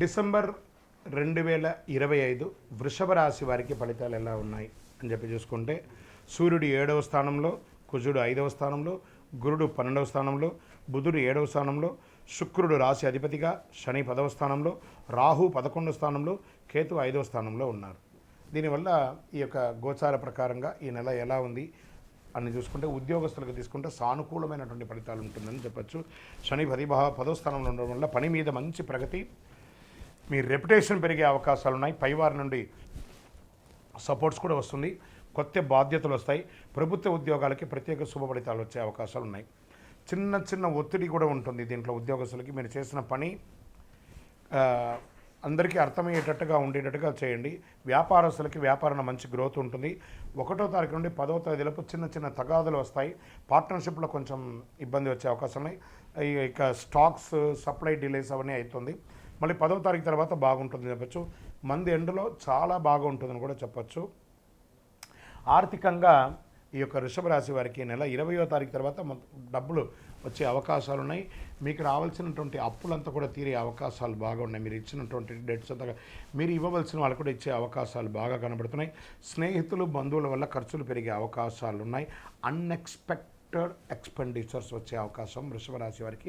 December రెండు వేల ఇరవై ఐదు వృషభ రాశి వారికి ఫలితాలు ఎలా ఉన్నాయి అని చెప్పి చూసుకుంటే సూర్యుడు ఏడవ స్థానంలో కుజుడు ఐదవ స్థానంలో గురుడు పన్నెండవ స్థానంలో బుధుడు ఏడవ స్థానంలో శుక్రుడు రాశి అధిపతిగా శని పదవ స్థానంలో రాహు పదకొండవ స్థానంలో కేతు ఐదవ స్థానంలో ఉన్నారు. దీనివల్ల ఈ యొక్క గోచార ప్రకారంగా ఈ నెల ఎలా ఉంది అని చూసుకుంటే ఉద్యోగస్తులకు తీసుకుంటే సానుకూలమైనటువంటి ఫలితాలు ఉంటుందని చెప్పొచ్చు. శని పది పదవ పదో స్థానంలో ఉండడం వల్ల పని మీద మంచి ప్రగతి మీ రెప్యుటేషన్ పెరిగే అవకాశాలు ఉన్నాయి పైవారి నుండి సపోర్ట్స్ కూడా వస్తుంది. కొత్త బాధ్యతలు వస్తాయి. ప్రభుత్వ ఉద్యోగాలకి ప్రత్యేక శుభ ఫలితాలు వచ్చే అవకాశాలు ఉన్నాయి చిన్న చిన్న ఒత్తిడి కూడా ఉంటుంది దీంట్లో ఉద్యోగస్తులకి. మీరు చేసిన పని అందరికీ అర్థమయ్యేటట్టుగా ఉండేటట్టుగా చేయండి. వ్యాపారస్తులకి వ్యాపారణ మంచి గ్రోత్ ఉంటుంది. ఒకటో తారీఖు నుండి పదో తేదీలోపు చిన్న చిన్న తగాదులు వస్తాయి. పార్ట్నర్షిప్లో కొంచెం ఇబ్బంది వచ్చే అవకాశం ఉన్నాయి ఈ- ఇక స్టాక్స్ సప్లై డిలేస్ అవన్నీ అవుతుంది. మళ్ళీ పదో తారీఖు తర్వాత బాగుంటుందని చెప్పచ్చు. మంది ఎండలో చాలా బాగుంటుందని కూడా చెప్పొచ్చు. ఆర్థికంగా ఈ యొక్క వృషభరాశి వారికి నెల ఇరవయో తారీఖు తర్వాత డబ్బులు వచ్చే అవకాశాలు ఉన్నాయి. మీకు రావాల్సినటువంటి అప్పులంతా కూడా తీరే అవకాశాలు బాగా ఉన్నాయి. మీరు ఇచ్చినటువంటి డెట్స్ అంతా మీరు ఇవ్వవలసిన వాళ్ళు కూడా ఇచ్చే అవకాశాలు బాగా కనబడుతున్నాయి. స్నేహితులు బంధువుల వల్ల ఖర్చులు పెరిగే అవకాశాలు ఉన్నాయి. అన్ఎక్స్పెక్టెడ్ ఎక్స్పెండిచర్స్ వచ్చే అవకాశం వృషభ రాశి వారికి